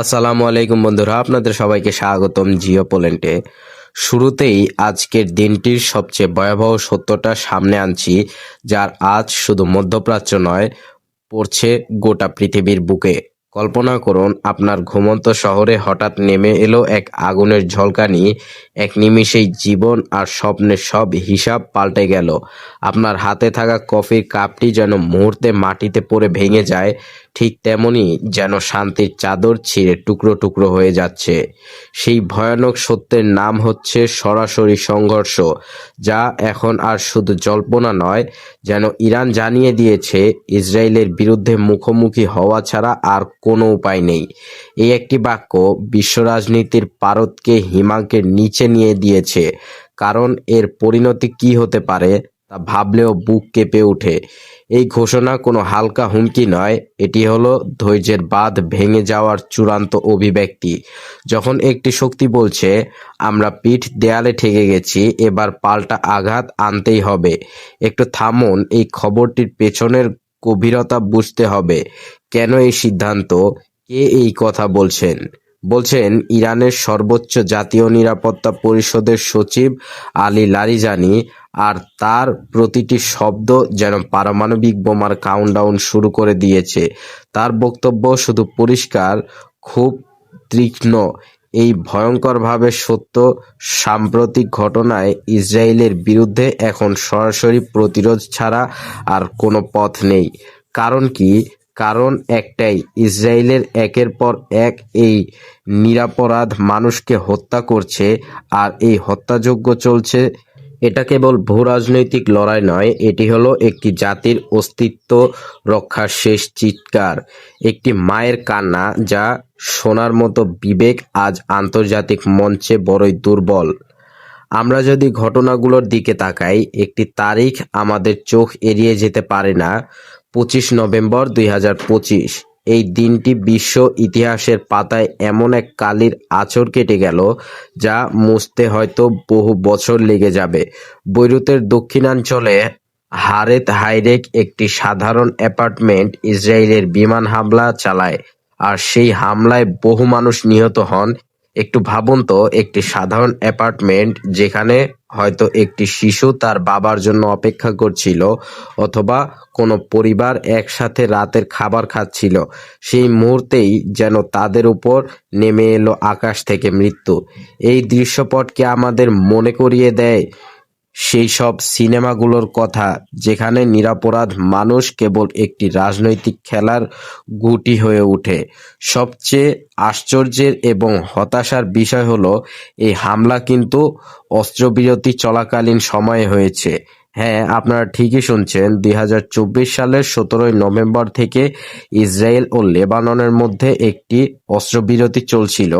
আসসালামু আলাইকুম বন্ধুরা, আপনাদের সবাইকে স্বাগতম জিও পোল্যান্ডে। শুরুতেই আজকের দিনটির সবচেয়ে ভয়াবহ সত্যটা সামনে আনছি, যার আজ শুধু মধ্যপ্রাচ্য নয়, পড়ছে গোটা পৃথিবীর বুকে। কল্পনা করুন, আপনার ঘুমন্ত শহরে হঠাৎ নেমে এলো এক আগুনের ঝলকানি, এক নিমিষেই জীবন আর স্বপ্নের সব হিসাব পাল্টে গেল। আপনার হাতে থাকা কফির কাপটি যেন মুহূর্তে মাটিতে পড়ে ভেঙে যায়, ঠিক তেমনি যেন শান্তির চাদর ছিঁড়ে টুকরো টুকরো হয়ে যাচ্ছে। সেই ভয়ানক সত্যের নাম হচ্ছে সরাসরি সংঘর্ষ, যা এখন আর শুধু জল্পনা নয়, যেন ইরান জানিয়ে দিয়েছে ইসরায়েলের বিরুদ্ধে মুখোমুখি হওয়া ছাড়া আর কোনো উপায় নেই। এই একটি বাক্য বিশ্ব রাজনীতির পারদকে হিমাঙ্কের নিচে নিয়ে দিয়েছে, কারণ এর পরিণতি কি হতে পারে তা ভাবলেও বুক কেঁপে ওঠে। এই ঘোষণা কোনো হালকা হুমকি নয়, এটি হলো ধৈর্যের বাঁধ ভেঙে যাওয়ার চূড়ান্ত অভিব্যক্তি। যখন একটি শক্তি বলছে, আমরা পিঠ দেয়ালে ঠেকে গেছি, এবার পাল্টা আঘাত আনতেই হবে। একটু থামুন, এই খবরটির পেছনের গভীরতা বুঝতে হবে। কেন এই সিদ্ধান্ত? কে এই কথা বলছেন? বলছেন ইরানের সর্বোচ্চ জাতীয় নিরাপত্তা পরিষদের সচিব আলী লারিজানি আর তার প্রতিটি শব্দ যেন পারমাণবিক বোমার কাউন্টডাউন শুরু করে দিয়েছে। তার বক্তব্য শুধু পরিষ্কার, খুব তীক্ষ্ণ। এই ভয়ঙ্করভাবে সত্য সাম্প্রতিক ঘটনায় ইসরায়েলের বিরুদ্ধে এখন সরাসরি প্রতিরোধ ছাড়া আর কোনো পথ নেই। কারণ কি? কারণ একটাই, ইসরায়েলের একের পর এক এই নিরাপরাধ মানুষকে হত্যা করছে আর এই হত্যাযজ্ঞ চলছে এটা কেবল ভূরাজনৈতিক লড়াই নয়, এটি হলো একটি জাতির অস্তিত্ব রক্ষার শেষ চিৎকার, একটি মায়ের কান্না যা শোনার মতো বিবেক আজ আন্তর্জাতিক মঞ্চে বড়ই দুর্বল। আমরা যদি ঘটনাগুলোর দিকে তাকাই, একটি তারিখ আমাদের চোখ এড়িয়ে যেতে পারে না, পঁচিশ নভেম্বর দুই হাজার পঁচিশ। এই দিনটি বিশ্ব ইতিহাসের পাতায় এমন এক কালির আঁচড় কেটে গেল যা মুছতে হয়তো বহু বছর লেগে যাবে। বৈরুতের দক্ষিণাঞ্চলে হারেত হাইরেক একটি সাধারণ অ্যাপার্টমেন্ট ইসরায়েলের বিমান হামলা চালায় আর সেই হামলায় বহু মানুষ নিহত হন। একটু ভাবুন তো, একটি সাধারণ অ্যাপার্টমেন্ট যেখানে হয়তো একটি শিশু তার বাবার জন্য অপেক্ষা করছিল অথবা কোনো পরিবার একসাথে রাতের খাবার খাচ্ছিল। সেই মুহূর্তেই যেন তাদের উপর নেমে এলো আকাশ থেকে মৃত্যু। এই দৃশ্যপটকে আমাদের মনে করিয়ে দেয় সেই সব সিনেমাগুলোর কথা, যেখানে নিরাপরাধ মানুষ কেবল একটি রাজনৈতিক খেলার গুটি হয়ে ওঠে। সবচেয়ে আশ্চর্যের এবং হতাশার বিষয় হলো, এই হামলা কিন্তু অস্ত্রবিরতি চলাকালীন সময়ে হয়েছে। হ্যাঁ আপনারা ঠিকই শুনছেন। দুই হাজার চব্বিশ সালের সতেরোই নভেম্বর থেকে ইসরায়েল ও লেবাননের মধ্যে একটি অস্ত্রবিরতি চলছিল।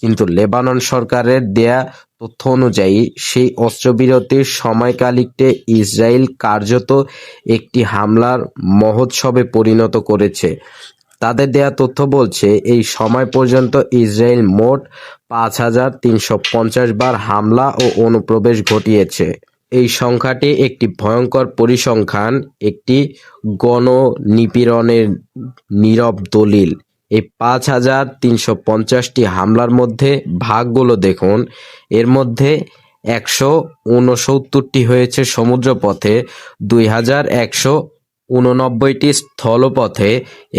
কিন্তু লেবানন সরকারের দেয়া তথ্য অনুযায়ী, সেই অস্ত্রবিরতির সময়কালিকটে ইসরায়েল কার্যত একটি হামলার মহোৎসবে পরিণত করেছে। তাদের দেয়া তথ্য বলছে, এই সময় পর্যন্ত ইসরায়েল মোট পাঁচ হাজার তিনশো পঞ্চাশ বার হামলা ও অনুপ্রবেশ ঘটিয়েছে। এই সংখ্যাটি একটি ভয়ঙ্কর পরিসংখ্যান, একটি গণনিপীড়নের নীরব দলিল। এই পাঁচ হাজার তিনশো পঞ্চাশটি হামলার মধ্যে ভাগগুলো দেখুন। এর মধ্যে একশো ঊনসত্তরটি হয়েছে সমুদ্রপথে, দুই হাজার একশো উননব্বইটি স্থলপথে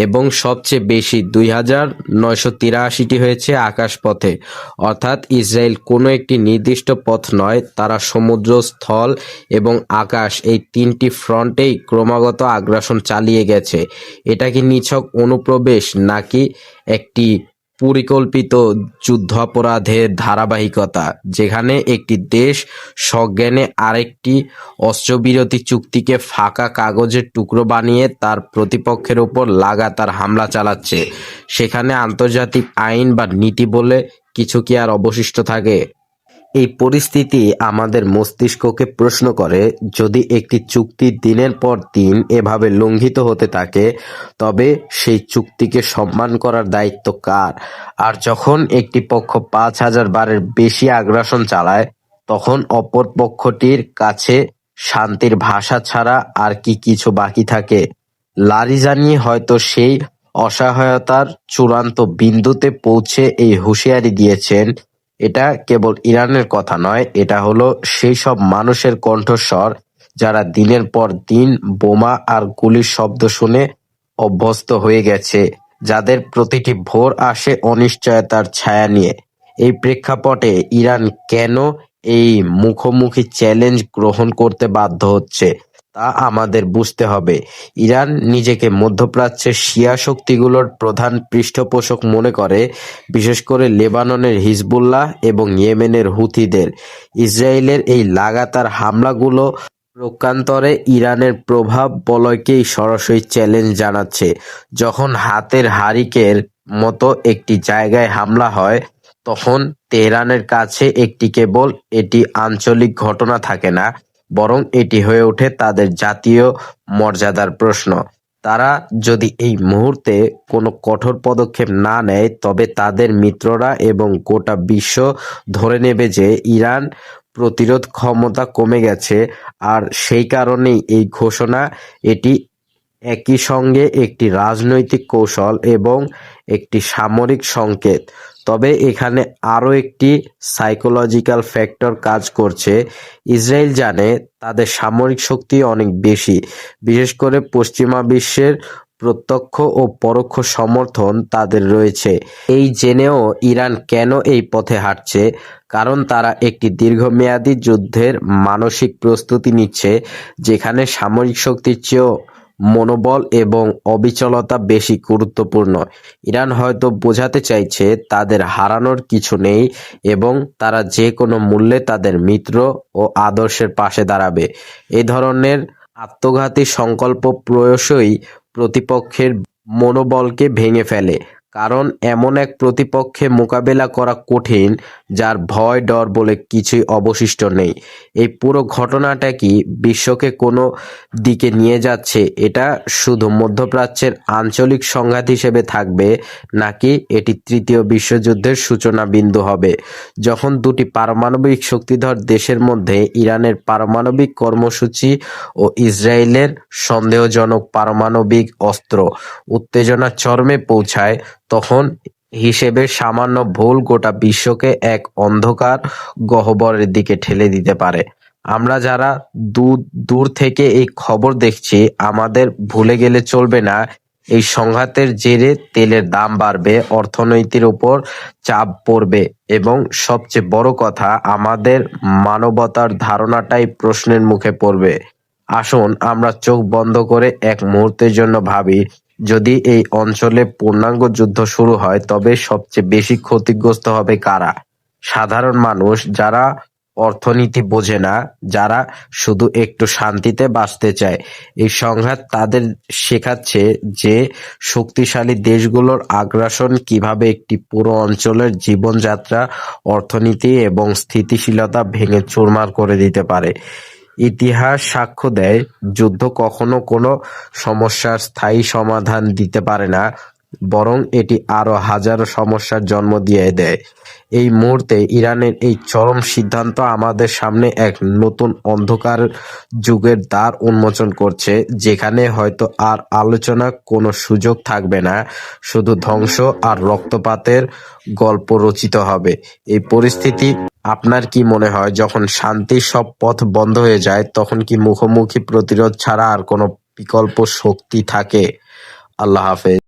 এবং সবচেয়ে বেশি দুই হাজার নয়শো তিরাশিটি হয়েছে আকাশপথে। অর্থাৎ ইসরায়েল কোনো একটি নির্দিষ্ট পথ নয়, তারা সমুদ্র স্থল এবং আকাশ এই তিনটি ফ্রন্টেই ক্রমাগত আগ্রাসন চালিয়ে গেছে। এটা কি নিছক অনুপ্রবেশ নাকি একটি পরিকল্পিত যুদ্ধাপরাধের ধারাবাহিকতা, যেখানে একটি দেশ সজ্ঞানে আরেকটি অস্ত্রবিরতি চুক্তিকে ফাঁকা কাগজের টুকরো বানিয়ে তার প্রতিপক্ষের ওপর লাগাতার হামলা চালাচ্ছে। সেখানে আন্তর্জাতিক আইন বা নীতি বলে কিছু কি আর অবশিষ্ট থাকে? এই পরিস্থিতি আমাদের মস্তিষ্ককে প্রশ্ন করে, যদি একটি চুক্তি দিনের পর দিন এভাবে লঙ্ঘিত হতে থাকে, তবে সেই চুক্তিকে সম্মান করার দায়িত্ব কার? আর যখন একটি পক্ষ পাঁচ হাজার বারের বেশি আগ্রাসন চালায়, তখন অপর পক্ষটির কাছে শান্তির ভাষা ছাড়া আর কি কিছু বাকি থাকে? লারিজানি হয়তো সেই অসহায়তার চূড়ান্ত বিন্দুতে পৌঁছে এই হুঁশিয়ারি দিয়েছেন এটা কেবল ইরানের কথা নয়, এটা হলো সেই সব মানুষের কণ্ঠস্বর যারা দিনের পর দিন বোমা আর গুলির শব্দ শুনে অভ্যস্ত হয়ে গেছে, যাদের প্রতিটি ভোর আসে অনিশ্চয়তার ছায়া নিয়ে। এই প্রেক্ষাপটে ইরান কেন এই মুখোমুখি চ্যালেঞ্জ গ্রহণ করতে বাধ্য হচ্ছে? তা আমাদের বুঝতে হবে। ইরান নিজেকে মধ্যপ্রাচ্যের শিয়া শক্তিগুলোর প্রধান পৃষ্ঠপোষক মনে করে, বিশেষ করে লেবাননের হিজবুল্লাহ এবং ইয়েমেনের হুথিদের। ইসরায়েলের এই লাগাতার হামলাগুলো প্রকান্তরে ইরানের প্রভাব বলয়কেই সরাসরি চ্যালেঞ্জ জানাচ্ছে। যখন হাতের হারিকের মতো একটি জায়গায় হামলা হয়, তখন তেহরানের কাছে একটি কেবল এটি আঞ্চলিক ঘটনা থাকে না। বরং এটি হয়ে ওঠে তাদের জাতীয় মর্যাদার প্রশ্ন। তারা যদি এই মুহূর্তে কোনো কঠোর পদক্ষেপ না নেয়, তবে তাদের মিত্ররা এবং গোটা বিশ্ব ধরে নেবে যে ইরান প্রতিরোধ ক্ষমতা কমে গেছে। আর সেই কারণেই এই ঘোষণা, এটি একই সঙ্গে একটি রাজনৈতিক কৌশল এবং একটি সামরিক সংকেত। তবে এখানে আরও একটি সাইকোলজিক্যাল ফ্যাক্টর কাজ করছে। ইসরায়েল জানে তাদের সামরিক শক্তি অনেক বেশি। বিশেষ করে পশ্চিমা বিশ্বের প্রত্যক্ষ ও পরোক্ষ সমর্থন তাদের রয়েছে। এই জেনেও ইরান কেন এই পথে হাঁটছে? কারণ তারা একটি দীর্ঘমেয়াদী যুদ্ধের মানসিক প্রস্তুতি নিচ্ছে, যেখানে সামরিক শক্তির চেয়েও মনোবল এবং অবিচলতা বেশি গুরুত্বপূর্ণ। ইরান হয়তো বোঝাতে চাইছে, তাদের হারানোর কিছু নেই এবং তারা যে কোনো মূল্যে তাদের মিত্র ও আদর্শের পাশে দাঁড়াবে। এ ধরনের আত্মঘাতী সংকল্প প্রায়শই প্রতিপক্ষের মনোবলকে ভেঙে ফেলে। কারণ এমন এক প্রতিপক্ষে মোকাবেলা করা কঠিন যার ভয় ডর বলে কিছুই অবশিষ্ট নেই। এই পুরো ঘটনাটা কি বিশ্বকে কোনো দিকে নিয়ে যাচ্ছে? এটা শুধু মধ্যপ্রাচ্যের আঞ্চলিক সংঘাত হিসেবে থাকবে নাকি এটি তৃতীয় বিশ্বযুদ্ধের সূচনা বিন্দু হবে? যখন দুটি পারমাণবিক শক্তিধর দেশের মধ্যে ইরানের পারমাণবিক কর্মসূচি ও ইসরায়েলের সন্দেহজনক পারমাণবিক অস্ত্র উত্তেজনা চরমে পৌঁছায়, তখন হিসেবে সামান্য ভুল গোটা বিশ্বকে এক অন্ধকার গহ্বরের দিকে ঠেলে দিতে পারে। আমরা যারা দূর থেকে এই খবর দেখছি, আমাদের ভুলে গেলে চলবে না। এই সংঘাতের জেরে তেলের দাম বাড়বে, অর্থনীতির উপর চাপ পড়বে এবং সবচেয়ে বড় কথা, আমাদের মানবতার ধারণাটাই প্রশ্নের মুখে পড়বে। আসুন, আমরা চোখ বন্ধ করে এক মুহূর্তের জন্য ভাবি যদি এই অঞ্চলে পূর্ণাঙ্গ যুদ্ধ শুরু হয়, তবে সবচেয়ে বেশি ক্ষতিগ্রস্ত হবে কারা? সাধারণ মানুষ যারা অর্থনীতি বোঝে না, যারা শুধু একটু শান্তিতে বাঁচতে চায়, এই সংঘাত তাদের শেখাচ্ছে যে শক্তিশালী দেশগুলোর আগ্রাসন কীভাবে একটি পুরো অঞ্চলের জীবনযাত্রা, অর্থনীতি এবং স্থিতিশীলতা ভেঙে চুরমার করে দিতে পারে। ইতিহাস সাক্ষ্য দেয়, যুদ্ধ কখনো কোনো সমস্যার স্থায়ী সমাধান দিতে পারে না, বরং এটি আরও হাজারো সমস্যার জন্ম দিয়ে দেয়। এই মুহূর্তে ইরানের এই চরম সিদ্ধান্ত আমাদের সামনে এক নতুন অন্ধকার যুগের দ্বার উন্মোচন করছে, যেখানে হয়তো আর আলোচনা কোনো সুযোগ থাকবে না, শুধু ধ্বংস আর রক্তপাতের গল্প রচিত হবে। এই পরিস্থিতি আপনার কি মনে হয়, যখন শান্তির সব পথ বন্ধ হয়ে যায়, তখন কি মুখোমুখি প্রতিরোধ ছাড়া আর কোনো বিকল্প শক্তি থাকে? আল্লাহ হাফেজ।